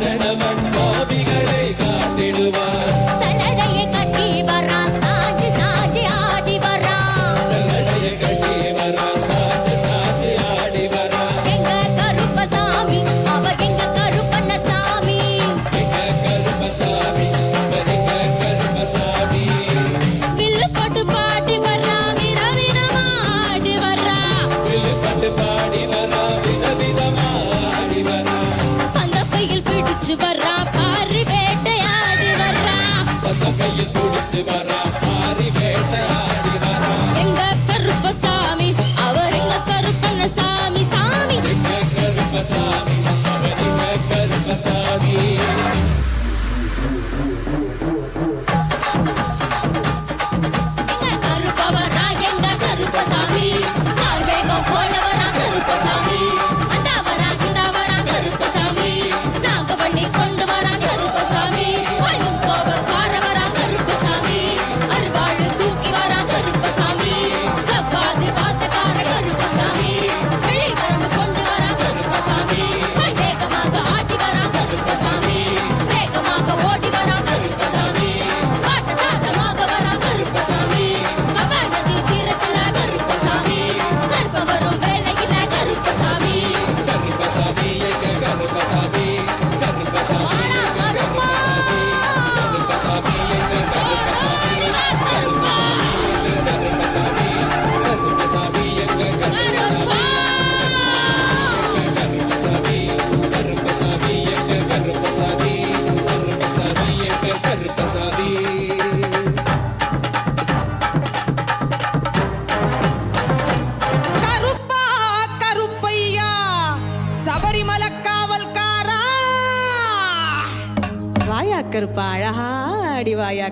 காரணமன்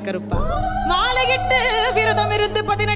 கருப்பா. மாலையிட்டு விரதம் இருந்து பதினெட்டு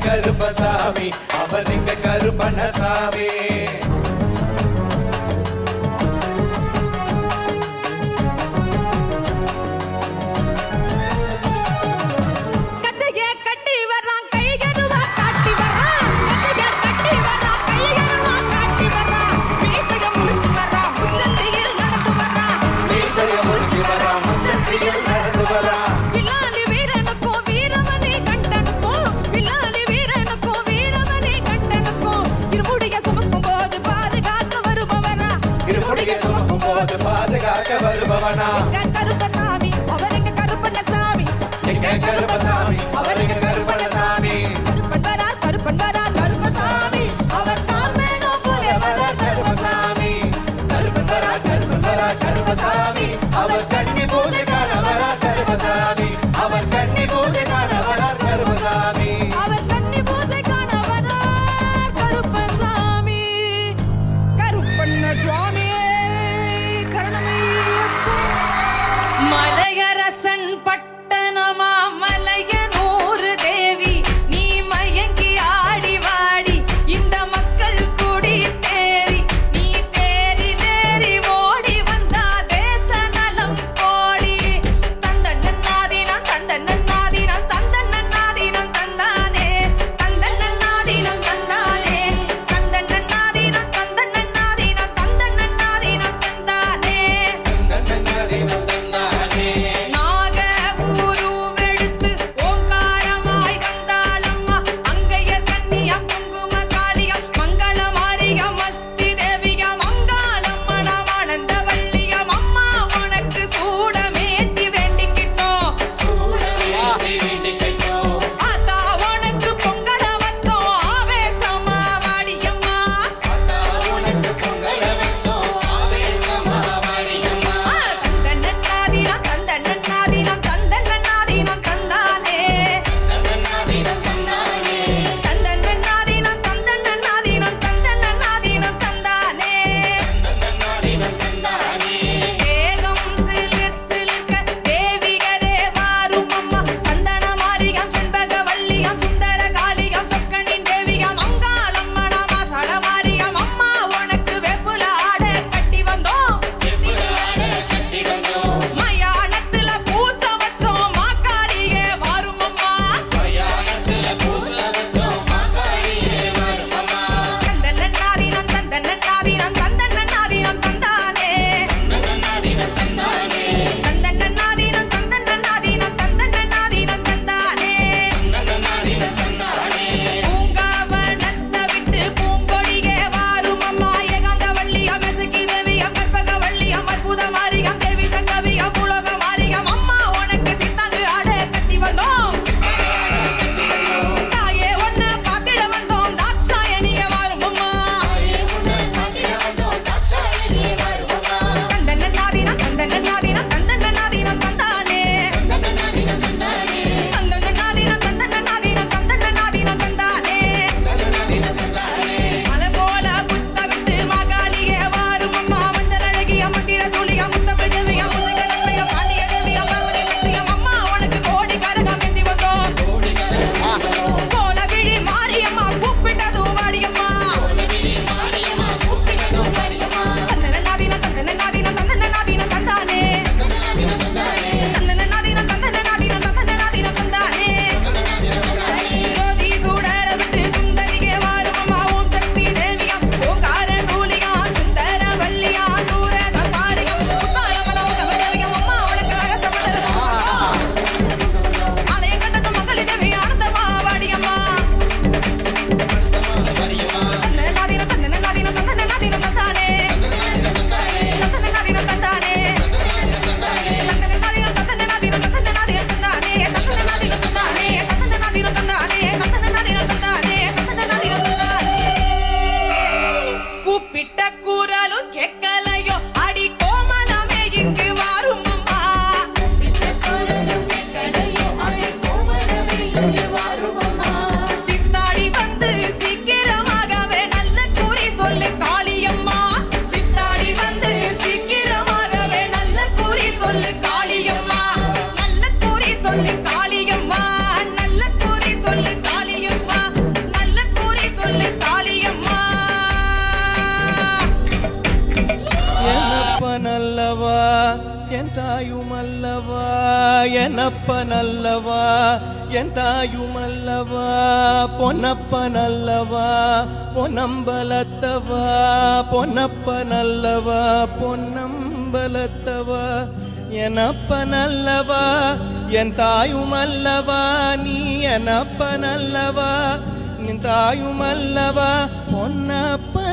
கருப்பசாமி அவர் எங்க கருப்பண்ணசாமி. 啊。என்னப்பனல்லவா என் தாயுமல்லவா பொன்னப்பனல்லவா பொன்னம்பலத்தவா பொன்னப்பனல்லவா பொன்னம்பலத்தவா எனப்பனல்லவா என் தாயுமல்லவா நீ எனப்பனல்லவா நின் தாயுமல்லவா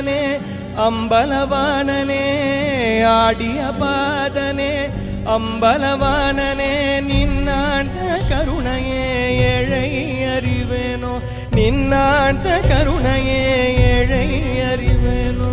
பாதனே அம்பலவாணனே ஆடிய பாதனே அம்பலவாணனே நின்னாண்ட கருணையே ஏழை அறிவேனோ நின்னாண்ட கருணையே ஏழை அறிவேனோ.